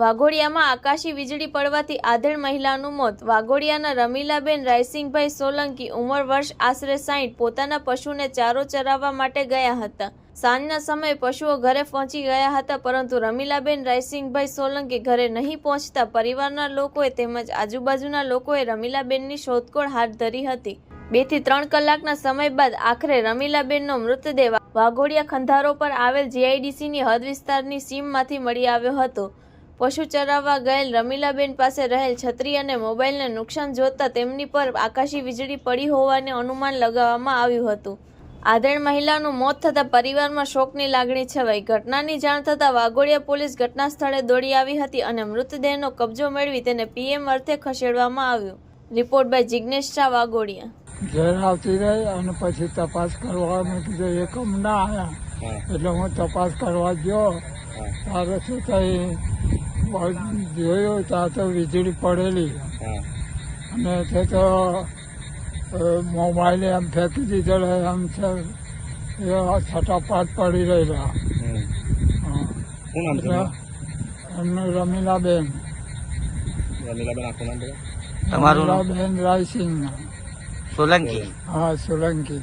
વાઘોડિયામાં આકાશી વીજળી પડવાથી આધેડ મહિલાનું મોત. વાઘોડિયાના રમીલાબેન રાયસિંગભાઈ સોલંકી ઉંમર વર્ષ આશરે સાહીઠ પોતાના પશુને ચારો ચરાવવા માટે ગયા હતા. સાંજના સમયે પશુઓ ઘરે પહોંચી ગયા હતા, પરંતુ રમીલાબેન રાયસિંગભાઈ સોલંકી ઘરે નહીં પહોંચતા પરિવારના લોકોએ તેમજ આજુબાજુના લોકોએ રમીલાબેનની શોધખોળ હાથ ધરી હતી. બેથી ત્રણ કલાકના સમય બાદ આખરે રમીલાબેનનો મૃતદેહ વાઘોડિયા ખંધારો પર આવેલ જીઆઈડીસીની હદ વિસ્તારની સીમમાંથી મળી આવ્યો હતો. પશુ ચરાવવા ગયેલ રમીલાબેન પાસે રહેલ છત્રી અને મોબાઈલને નુકસાન જોતા તેમની પર આકાશી વીજળી પડી હોવાને અનુમાન લગાવવામાં આવ્યું હતું. આધેડ મહિલાનું મોત થતાં પરિવારમાં શોકની લાગણી છવાઈ. ઘટનાની જાણ થતાં વાઘોડિયા પોલીસ ઘટના સ્થળે દોડી આવી હતી અને મૃતદેહનો કબજો મેળવી તેને પીએમ અર્થે ખસેડવામાં આવ્યો. Report by Jignesh Shah Waghodia. ઘેર આવતી રહી અને પછી તપાસ કરવા મેં કીધું એકમ ના આવ્યા એટલે હું તપાસ કરવા ગયો. ત્યારે શું થઈ જોયું ત્યાં તો વીજળી પડેલી. અને તે તો મોબાઈલે એમ ફેંકી દીધેલો એમ છે છટાપાટ પડી રહેલા. એમનું? રમીલાબેન? રમીલાબેન રાયસિંહ. સોલંકી? હા સોલંકી.